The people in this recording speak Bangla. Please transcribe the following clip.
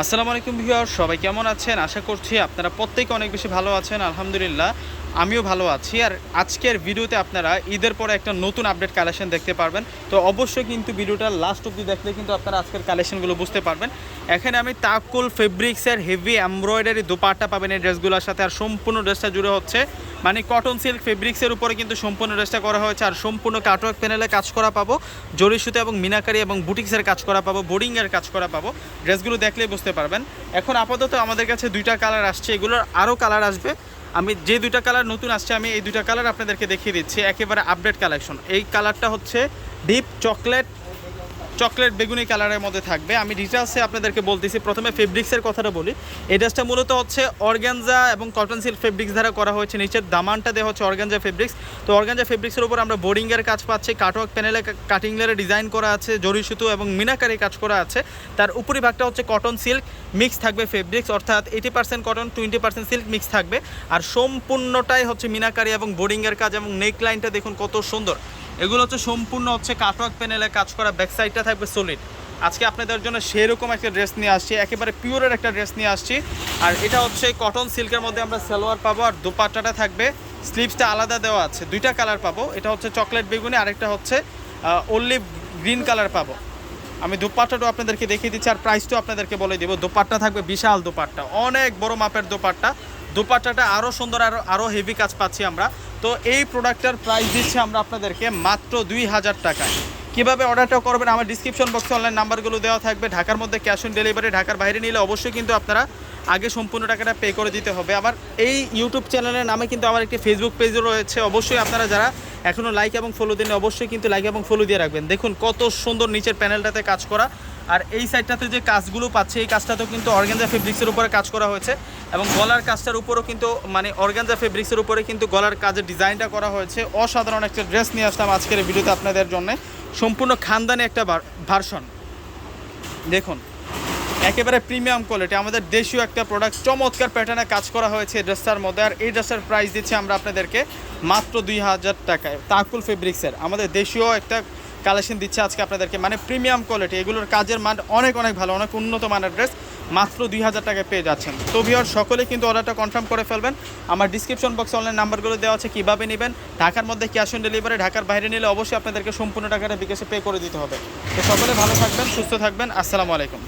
আসসালামু আলাইকুম ভিউয়ার সবাই কেমন আছেন? আশা করছি আপনারা প্রত্যেকে অনেক বেশি ভালো আছেন, আলহামদুলিল্লাহ। আমিও ভালো আছি। আর আজকের ভিডিওতে আপনারা ঈদের পরে একটা নতুন আপডেট কালেকশন দেখতে পারবেন। তো অবশ্যই কিন্তু ভিডিওটা লাস্ট অব্দি দেখলে কিন্তু আপনারা আজকের কালেকশনগুলো বুঝতে পারবেন। এখানে আমি তাকুল ফেব্রিক্সের হেভি এমব্রয়ডারি দোপাট্টা পাবেন এই ড্রেসগুলোর সাথে। আর সম্পূর্ণ ড্রেসটা জুড়ে হচ্ছে মানে কটন সিল্ক ফেব্রিক্সের উপরে কিন্তু সম্পূর্ণ ড্রেসটা করা হয়েছে। আর সম্পূর্ণ কাটওয়ার্ক প্যানেলে কাজ করা পাবো। জরি সুতো এবং মিনাকারি এবং বুটিক্সের কাজ করা পাবো বোর্ডিংয়ের কাজ করা পাবো। ড্রেসগুলো দেখলেই বুঝতে পারবেন। এখন আপাতত আমাদের কাছে দুইটা কালার আসছে। এগুলোর আরও কালার আসবে। আমি যে দুইটা কালার নতুন আসছে, আমি এই দুইটা কালার আপনাদেরকে দেখিয়ে দিচ্ছি। একেবারে আপডেট কালেকশন এই কালারটা হচ্ছে ডিপ চকলেট চকলেট বেগুনি কালারের মধ্যে থাকবে। আমি ডিটেলসে আপনাদেরকে বলতেছি, প্রথমে ফেব্রিক্সের কথাটা বলি। এই ড্রেসটা মূলত হচ্ছে অর্গানজা এবং কটন সিল্ক ফেব্রিক্স দ্বারা করা হয়েছে। নিচের দামানটা দেওয়া হচ্ছে অর্গানজা ফেব্রিক্স তো অর্গানজা ফেব্রিক্সের উপর আমরা বোর্ডিংয়ের কাজ পাচ্ছি। কাটওয়ার্ক প্যানেলে কাটিং লেয়ারে ডিজাইন করা আছে, জরি সুতো এবং মিনাকারি কাজ করা আছে। তার উপরি ভাগটা হচ্ছে কটন সিল্ক মিক্স থাকবে ফেব্রিক্স অর্থাৎ eighty percent cotton twenty percent silk mix থাকবে। আর সম্পূর্ণটাই হচ্ছে মিনাকারি এবং বোর্ডিংয়ের কাজ এবং নেক লাইনটা দেখুন কত সুন্দর। এগুলো হচ্ছে সম্পূর্ণ হচ্ছে কাটওয়ার্ক প্যানেলে কাজ করা ব্যাক সাইডটা থাকবে সলিড আজকে আপনাদের জন্য সেরকম একটা ড্রেস নিয়ে আসছি, একেবারে পিওরের একটা ড্রেস নিয়ে আসছি। আর এটা হচ্ছে কটন সিল্কের মধ্যে আমরা সালোয়ার পাবো আর দোপাট্টাটা থাকবে। স্লিভসটা আলাদা দেওয়া আছে, দুইটা কালার পাবো। এটা হচ্ছে চকলেট বেগুনি, আরেকটা হচ্ছে অলিভ গ্রিন কালার পাবো। আমি দোপাট্টাটাও আপনাদেরকে দেখিয়ে দিচ্ছি আর প্রাইসটাও আপনাদেরকে বলে দেবো। দোপাট্টা থাকবে বিশাল দোপাট্টা, অনেক বড় মাপের দোপাট্টা। দোপাট্টাটা আরও সুন্দর আরও আরও হেভি কাজ পাচ্ছি আমরা। তো এই প্রোডাক্টটার প্রাইস দিচ্ছি আমরা আপনাদেরকে মাত্র দুই হাজার টাকায়। কীভাবে অর্ডারটা করবেন আমার ডিসক্রিপশন বক্সে অনলাইন নাম্বারগুলো দেওয়া থাকবে। ঢাকার মধ্যে ক্যাশ অন ডেলিভারি ঢাকার বাইরে নিলে অবশ্যই কিন্তু আপনারা আগে সম্পূর্ণ টাকাটা পে করে দিতে হবে। আবার এই ইউটিউব চ্যানেলের নামে কিন্তু আমার একটি ফেসবুক পেজও রয়েছে। অবশ্যই আপনারা যারা এখনও লাইক এবং ফলো দিন অবশ্যই কিন্তু লাইক এবং ফলো দিয়ে রাখবেন। দেখুন কত সুন্দর নিচের প্যানেলটাতে কাজ করা। আর এই সাইডটাতে যে কাজগুলো পাচ্ছে, এই কাজটাতেও কিন্তু অর্গানজা ফেব্রিক্সের উপরে কাজ করা হয়েছে এবং গলার কাজটার উপরও কিন্তু মানে অর্গানজা ফেব্রিক্সের উপরে কিন্তু গলার কাজের ডিজাইনটা করা হয়েছে। অসাধারণ একটা ড্রেস নিয়ে আসলাম আজকের ভিডিওতে আপনাদের জন্য। সম্পূর্ণ খানদানি একটা ভার্সন দেখুন, একেবারে প্রিমিয়াম কোয়ালিটি আমাদের দেশীয় একটা প্রোডাক্ট চমৎকার প্যাটার্নে কাজ করা হয়েছে এই ড্রেসটার মধ্যে। আর এই ড্রেসটার প্রাইস দিচ্ছি আমরা আপনাদেরকে মাত্র দুই হাজার টাকায়। তাকুল ফেব্রিক্সের আমাদের দেশীয় একটা কালেকশন দিচ্ছে আজকে আপনাদেরকে। মানে প্রিমিয়াম কোয়ালিটি, এগুলোর কাজের মান অনেক অনেক ভালো, অনেক উন্নত মানের ড্রেস, মাত্র দুই হাজার টাকায় পেয়ে যাচ্ছেন। তো ভিওর সকলে কিন্তু অর্ডারটা কনফার্ম করে ফেলবেন। আমার ডিসক্রিপশন বক্সে অনলাইন নাম্বারগুলো দেওয়া আছে, কীভাবে নেবেন, ঢাকার মধ্যে ক্যাশ অন ডেলিভারি ঢাকার বাইরে নিলে অবশ্যই আপনাদেরকে সম্পূর্ণ টাকাটা বিকাশে পে করে দিতে হবে। তো সকলে ভালো থাকবেন, সুস্থ থাকবেন, আসসালামু আলাইকুম।